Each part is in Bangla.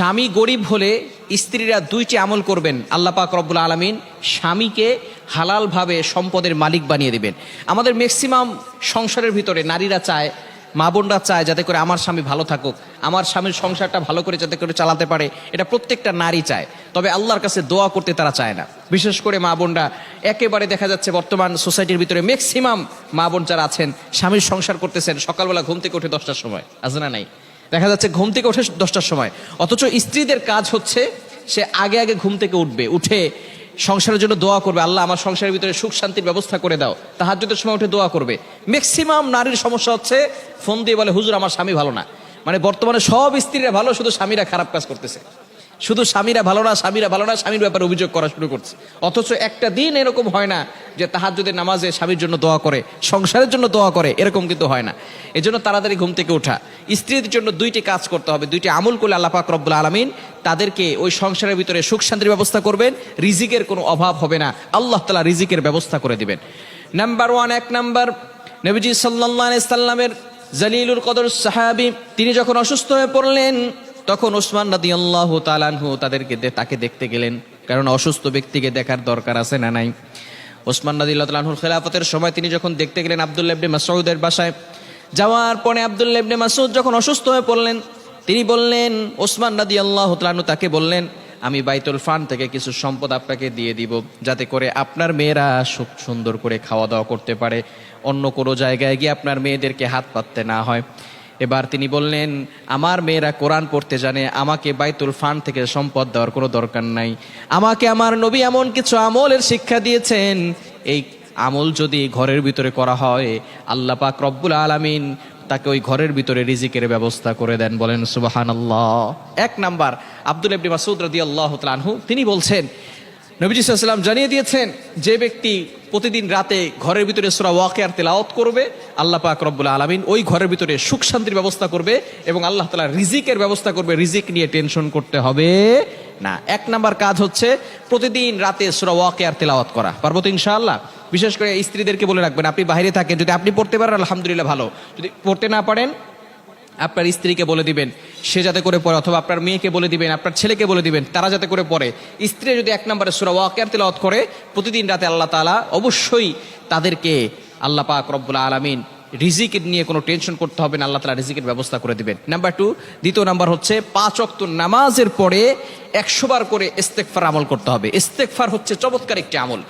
স্বামী গরিব হলে স্ত্রীরা দুইটি আমল করবেন। আল্লাহ পাক রব্বুল আলমিন স্বামীকে হালালভাবে সম্পদের মালিক বানিয়ে দিবেন। আমাদের ম্যাক্সিমাম সংসারের ভিতরে নারীরা চায়, মা বোনরা চায় যাতে করে আমার স্বামী ভালো থাকুক। আমার স্বামীর সংসারটা ভালো করে যাতে করে চালাতে পারে, এটা প্রত্যেকটা নারী চায়। তবে আল্লাহর কাছে দোয়া করতে তারা চায় না। বিশেষ করে মা বোনরা, একেবারে দেখা যাচ্ছে বর্তমান সোসাইটির ভিতরে ম্যাক্সিমাম মা বোন যারা আছেন, স্বামীর সংসার করতেছেন সকালবেলা ঘুম থেকে উঠে দশটার সময়। আছে না নাই? দেখা যাচ্ছে ঘুম থেকে ওঠে দশটার সময়। অথচ স্ত্রীদের কাজ হচ্ছে সে আগে আগে ঘুম থেকে উঠবে, উঠে সংসারের জন্য দোয়া করবে, আল্লাহ আমার সংসারের ভিতরে সুখ শান্তির ব্যবস্থা করে দাও, তাহাজ্জুদের সময় উঠে দোয়া করবে। ম্যাক্সিমাম নারীর সমস্যা হচ্ছে ফোন দিয়ে বলে, হুজুর, আমার স্বামী ভালো না। মানে বর্তমানে সব স্ত্রীরা ভালো, শুধু স্বামীরা খারাপ কাজ করতেছে। শুধু স্বামীরা ভালো না, স্বামীরা ভালো না, স্বামীর ব্যাপারে অভিযোগ করা শুরু করছে। অথচ একটা দিন এরকম হয় না যে তাহার যদি নামাজে স্বামীর জন্য দোয়া করে, সংসারের জন্য দোয়া করে, এরকম কিন্তু হয় না। এই জন্য তাড়াতাড়ি ঘুম থেকে ওঠা স্ত্রীদের জন্য দুইটি কাজ করতে হবে, দুইটি আমল করলে আল্লাহ পাক রব্বুল আলমিন তাদেরকে ওই সংসারের ভিতরে সুখ শান্তির ব্যবস্থা করবেন, রিজিকের কোনো অভাব হবে না। আল্লাহ তালা রিজিকের ব্যবস্থা করে দিবেন। নাম্বার ওয়ান এক নাম্বার নবীজি সাল্লাহ সাল্লামের জালিলুল কদর সাহাবি, তিনি যখন অসুস্থ হয়ে পড়লেন তখন ওসমান রাদি আল্লাহ তালানহু তাদেরকে তাকে দেখতে গেলেন, কারণ অসুস্থ ব্যক্তিকে দেখার দরকার আছে না নাই। ওসমান রাদি আল্লাহ তালাহুর খেলাফতের সময় তিনি যখন দেখতে গেলেন আবদুল্লাহ ইবনে মাসউদের বাসায়, যাওয়ার পরে আবদুল্লাহ ইবনে মাসউদ যখন অসুস্থ হয়ে পড়লেন, তিনি বললেন, ওসমান রাদি আল্লাহ তালানহু তাকে বললেন, আমি বাইতুল ফান থেকে কিছু সম্পদ আপনাকে দিয়ে দিব, যাতে করে আপনার মেয়েরা সুখ সুন্দর করে খাওয়া দাওয়া করতে পারে। অন্য কোনো জায়গায় গিয়ে আপনার মেয়েদেরকে হাত পাততে না হয়। এবার তিনি বললেন, আমার মেয়েরা কোরআন পড়তে জানে, আমাকে বাইতুল ফান থেকে সম্পদ দেওয়ার কোনো দরকার নাই। আমাকে আমার নবী এমন কিছু আমলের শিক্ষা দিয়েছেন। এই আমল যদি ঘরের ভিতরে করা হয়, আল্লাহ পাক রব্বুল আলামিন তাকে ওই ঘরের ভিতরে রিজিকের ব্যবস্থা করে দেন বলেন সুবাহান আল্লাহ এক নাম্বার, আব্দুল ইবনে মাসুদ তাআলা আনহু, তিনি বলছেন, নবীজি সাল্লাম জানিয়ে দিয়েছেন, যে ব্যক্তি প্রতিদিন রাতে ঘরের ভিতরে সুরা ওয়াকিয়ার তেলাওয়াত করবে, আল্লাহ পাক রব্বুল আলমিন ওই ঘরের ভিতরে সুখ শান্তির ব্যবস্থা করবে এবং আল্লাহ তালা রিজিকের ব্যবস্থা করবে। রিজিক নিয়ে টেনশন করতে হবে না। এক নাম্বার কাজ হচ্ছে প্রতিদিন রাতে সুরা ওয়াকিয়ার তেলাওয়াত করা। পার্বত ইনশাআল্লাহ? বিশেষ করে স্ত্রীদেরকে বলে রাখবেন, আপনি বাইরে থাকেন, যদি আপনি পড়তে পারেন, আলহামদুলিল্লাহ ভালো। যদি পড়তে না পারেন, আপনার স্ত্রীকে বলে দিবেন সে যাতে করে পড়ে, অথবা আপনার মেয়েকে বলে দিবেন, আপনার ছেলেকে বলে দিবেন, তারা যাতে করে পড়ে। স্ত্রী যদি এক নম্বরে সুরা ওয়াকিয়ার তেলাওয়াত করে, প্রতিদিন রাতে আল্লাহ তালা অবশ্যই তাদেরকে আল্লাহ পাক রব্বুল আলামিন রিজিকের নিয়ে কোনো টেনশন করতে হবে না, আল্লাহ তালা রিজিকের ব্যবস্থা করে দিবেন। নাম্বার টু, দ্বিতীয় নাম্বার হচ্ছে পাঁচ অক্ত নামাজের পরে একশো বার করে ইস্তেকফার আমল করতে হবে। ইস্তেকফার হচ্ছে চমৎকার একটি আমল।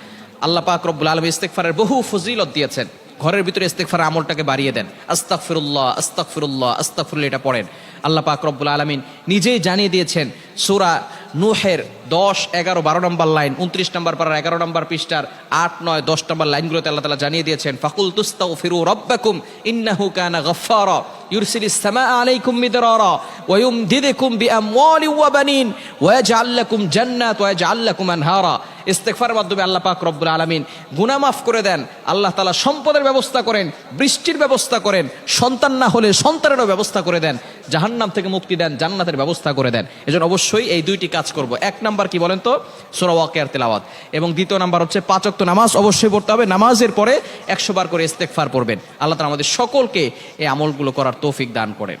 আল্লাহ পাক রব্বুল আলম ইস্তেকফারের বহু ফজিলত দিয়েছেন। ঘরের ভিতরে ইস্তেকফার আমলটাকে বাড়িয়ে দেন। আস্তাক ফিরুল্লাহ আস্তাক ফিরুল্লাহ আস্তাক ফিরুল্লা এটা পড়েন। আল্লাহ পাক রব্বুল আলমিন নিজেই জানিয়ে দিয়েছেন, সুরা নুহের দশ, এগারো, বারো নম্বর লাইন, উনত্রিশ নম্বর পাড়ার এগারো নম্বর পৃষ্ঠার আট, নয়, দশ নম্বর লাইনগুলোতে আল্লাহ তালা জানিয়ে দিয়েছেন, ফাকুল তুস্তাউ ফিরু রব্বাকুম ইন্নাহু কানা গফফারা। يرسل السماء عليكم مدرارا ويمددكم بأموال وبنين ويجعل لكم جنات ويجعل لكم أنهارا ইস্তেকফার মাধ্যমে আল্লাহ পাক রব্বুল আলমিন গুনাহ মাফ করে দেন আল্লাহ তালা সম্পদের ব্যবস্থা করেন বৃষ্টির ব্যবস্থা করেন সন্তান না হলে সন্তানেরও ব্যবস্থা করে দেন জাহান্নাম থেকে মুক্তি দেন জান্নাতের ব্যবস্থা করে দেন এজন্য অবশ্যই এই দুইটি কাজ করব এক নাম্বার কি বলেন তো সোরা ওয়াকিয়ার তেলাওয়াত এবং দ্বিতীয় নাম্বার হচ্ছে পাঁচ ওয়াক্ত নামাজ অবশ্যই পড়তে হবে নামাজের পরে একশো বার করে ইস্তেকফার পড়বেন আল্লাহ তালা আমাদের সকলকে এই আমলগুলো করার তৌফিক দান করেন।